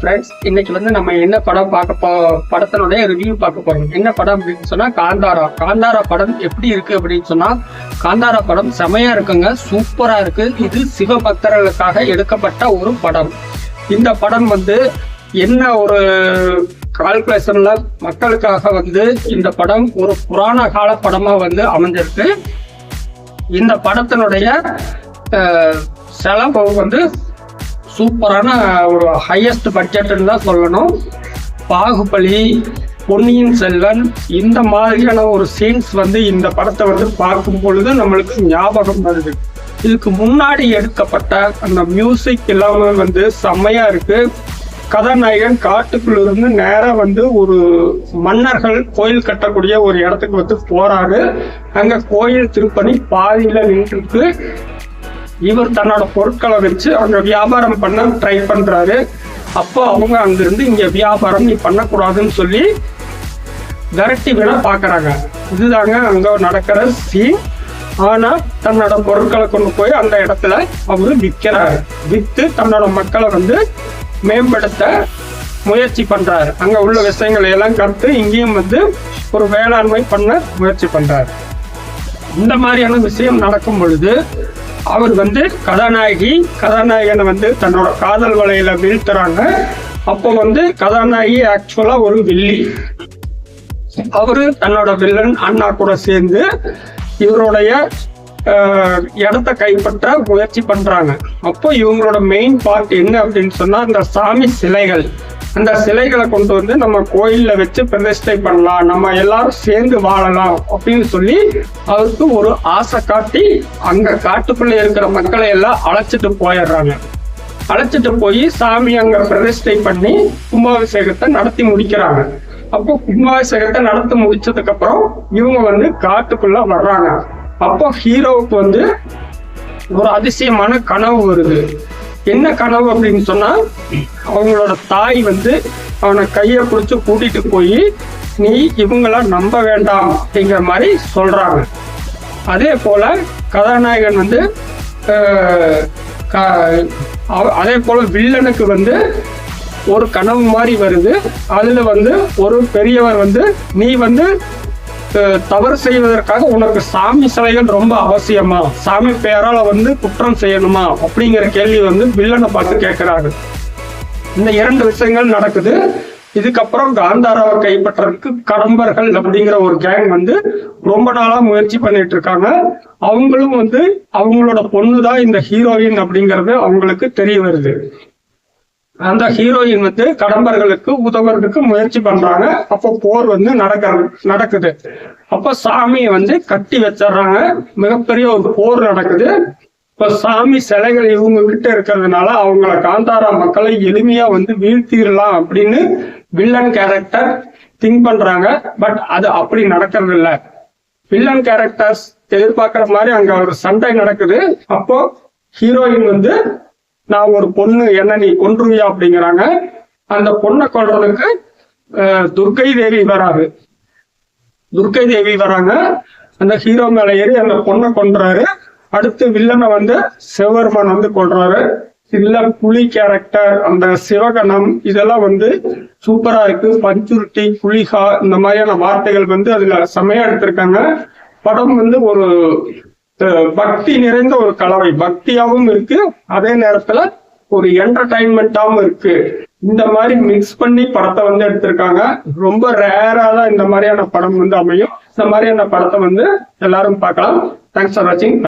Friends இன்னைக்கு வந்து நம்ம என்ன படம் பார்க்க போ படத்தினுடைய ரிவ்யூ பார்க்க போறோம். என்ன படம் அப்படின்னு சொன்னா காந்தாரா. காந்தாரா படம் எப்படி இருக்கு அப்படின்னு சொன்னா காந்தாரா படம் செமையா இருக்குங்க சூப்பரா இருக்கு. இது சிவபக்தர்களுக்காக எடுக்கப்பட்ட ஒரு படம். இந்த படம் வந்து என்ன ஒரு கால்குலேஷன்ல மக்களுக்காக வந்து இந்த படம் ஒரு புராண கால படமா வந்து அமைஞ்சிருக்கு. இந்த படத்தினுடைய செலவு வந்து சூப்பரான ஒரு ஹையஸ்ட் பட்ஜெட்னு தான் சொல்லணும். பாகுபலி பொன்னியின் செல்வன் இந்த மாதிரியான ஒரு சீன்ஸ் வந்து இந்த படத்தை வந்து பார்க்கும் பொழுது நம்மளுக்கு ஞாபகம் வருது. இதுக்கு முன்னாடி எடுக்கப்பட்ட அந்த மியூசிக் எல்லாமே வந்து செம்மையா இருக்கு. கதாநாயகன் காட்டுக்குள்ள இருந்து நேராக வந்து ஒரு மன்னர்கள் கோயில் கட்டக்கூடிய ஒரு இடத்துக்கு வந்து போறாரு. அங்க கோயில் திருப்பணி பாதியில நின்றுட்டு இவர் தன்னோட பொருட்களை வச்சு அங்க வியாபாரம் பண்ண ட்ரை பண்றாரு. அப்போ அவங்க அங்கிருந்து இங்க வியாபாரம் நீ பண்ணக்கூடாதுன்னு சொல்லி விரட்டி விட பாக்குறாங்க இதுதாங்க அங்க நடக்கிற சீன் ஆனா தன்னோட பொருட்களை கொண்டு போய் அந்த இடத்துல அவரு விற்கிறாரு. வித்து தன்னோட மக்களை வந்து மேம்படுத்த முயற்சி பண்றாரு. அங்க உள்ள விஷயங்களை எல்லாம் கருத்து இங்கேயும் வந்து ஒரு வேளாண்மை பண்ண முயற்சி பண்றாரு. இந்த மாதிரியான விஷயம் நடக்கும் பொழுது அவர் வந்து கதாநாயகி. கதாநாயகனை வந்து தன்னோட காதல் வலையில வீழ்த்துறாங்க. அப்போ வந்து கதாநாயகி ஆக்சுவலா ஒரு வில்லி. அவரு தன்னோட வில்லன் அண்ணா கூட சேர்ந்து இவருடைய இடத்த கைப்பற்ற முயற்சி பண்றாங்க. அப்போ இவங்களோட மெயின் பார்ட் என்ன அப்படின்னு சொன்னா அந்த சாமி சிலைகள். அந்த சிலைகளை கொண்டு வந்து நம்ம கோயிலில் வச்சு பிரதிஷ்டை பண்ணலாம். நம்ம எல்லாரும் சேர்ந்து வாழலாம் அப்படின்னு சொல்லி அவருக்கு ஒரு ஆசை காட்டி அங்கே காட்டுக்குள்ளே இருக்கிற மக்களை எல்லாம் அழைச்சிட்டு போயிடுறாங்க. அழைச்சிட்டு போய் சாமி அங்கே பிரதிஷ்டை பண்ணி கும்பாபிஷேகத்தை நடத்தி முடிக்கிறாங்க. அப்போ கும்பாபிஷேகத்தை நடத்தி முடிச்சதுக்கு அப்புறம் இவங்க வந்து காட்டுக்குள்ள வர்றாங்க. அப்போ ஹீரோவுக்கு வந்து ஒரு அதிசயமான கனவு வருது. என்ன கனவு அப்படின்னு சொன்னா அவங்களோட தாய் வந்து அவனை கையை பிடிச்சு கூட்டிட்டு போய் நீ இவங்கள நம்ப வேண்டாம் அப்படிங்கிற மாதிரி சொல்றாங்க. அதே போல கதாநாயகன் வந்து க- அவ- அதே போல வில்லனுக்கு வந்து ஒரு கனவு மாதிரி வருது. அதுல வந்து ஒரு பெரியவர் வந்து நீ வந்து தவறு செய்வதற்காக உனக்கு சாமி சிலைகள் ரொம்ப அவசியமா? சாமி பெயரால வந்து குற்றம் செய்யணுமா? அப்படிங்கிற கேள்வி வந்து வில்லனை பார்த்து கேட்கிறாரு இந்த இரண்டு விஷயங்கள் நடக்குது. இதுக்கப்புறம் காந்தாராவை கைப்பற்றதுக்கு கடம்பர்கள் அப்படிங்கிற ஒரு கேங் வந்து ரொம்ப நாளா முயற்சி பண்ணிட்டு இருக்காங்க. அவங்களும் வந்து அவங்களோட பொண்ணு தான் இந்த ஹீரோயின் அப்படிங்கிறது அவங்களுக்கு தெரிய வருது. அந்த ஹீரோயின் வந்து கடம்பர்களுக்கு உதவுறதுக்கு முயற்சி பண்றாங்க. அப்போ போர் வந்து நடக்க நடக்குது. அப்ப சாமியை வந்து கட்டி வச்சிடுறாங்க. மிகப்பெரிய ஒரு போர் நடக்குது. இப்ப சாமி சிலைகள் இவங்க கிட்ட இருக்கிறதுனால அவங்கள காந்தாரா மக்களை எளிமையா வந்து வீழ்த்திடலாம் அப்படின்னு வில்லன் கேரக்டர் திங்க் பண்றாங்க. பட் அது அப்படி நடக்கிறது இல்ல. வில்லன் கேரக்டர்ஸ் எதிர்பார்க்கிற மாதிரி அங்க ஒரு சண்டை நடக்குது. அப்போ ஹீரோயின் வந்து நான் ஒரு பொண்ணு என்ன நீ கொன்றுவியா அப்படிங்கிறாங்க. அந்த பொண்ணை கொள்றதுக்கு துர்கை துர்க்கை தேவி வராது துர்க்கை தேவி வராங்க. அந்த ஹீரோ மேல ஏறி அந்த பொண்ணை கொன்றாரு. அடுத்து வில்லனை வந்து சிவபெருமான் வந்து கொள்றாரு இதுல புலி கேரக்டர் அந்த சிவகணம் இதெல்லாம் வந்து சூப்பரா இருக்கு. பஞ்சுருட்டி புலிகா இந்த மாதிரியான வார்த்தைகள் வந்து அதுல செமையா எடுத்திருக்காங்க. படம் வந்து ஒரு பக்தி நிறைந்த ஒரு கலவை. பக்தியாவும் இருக்கு. அதே நேரத்துல ஒரு என்டர்டைன்மெண்டாவும் இருக்கு. இந்த மாதிரி மிக்ஸ் பண்ணி படத்தை வந்து எடுத்திருக்காங்க. ரொம்ப ரேரா தான் இந்த மாதிரியான படம் வந்து அமையும். இந்த மாதிரியான படத்தை வந்து எல்லாரும் பார்க்கலாம். தேங்க்ஸ் ஃபார் வாட்சிங்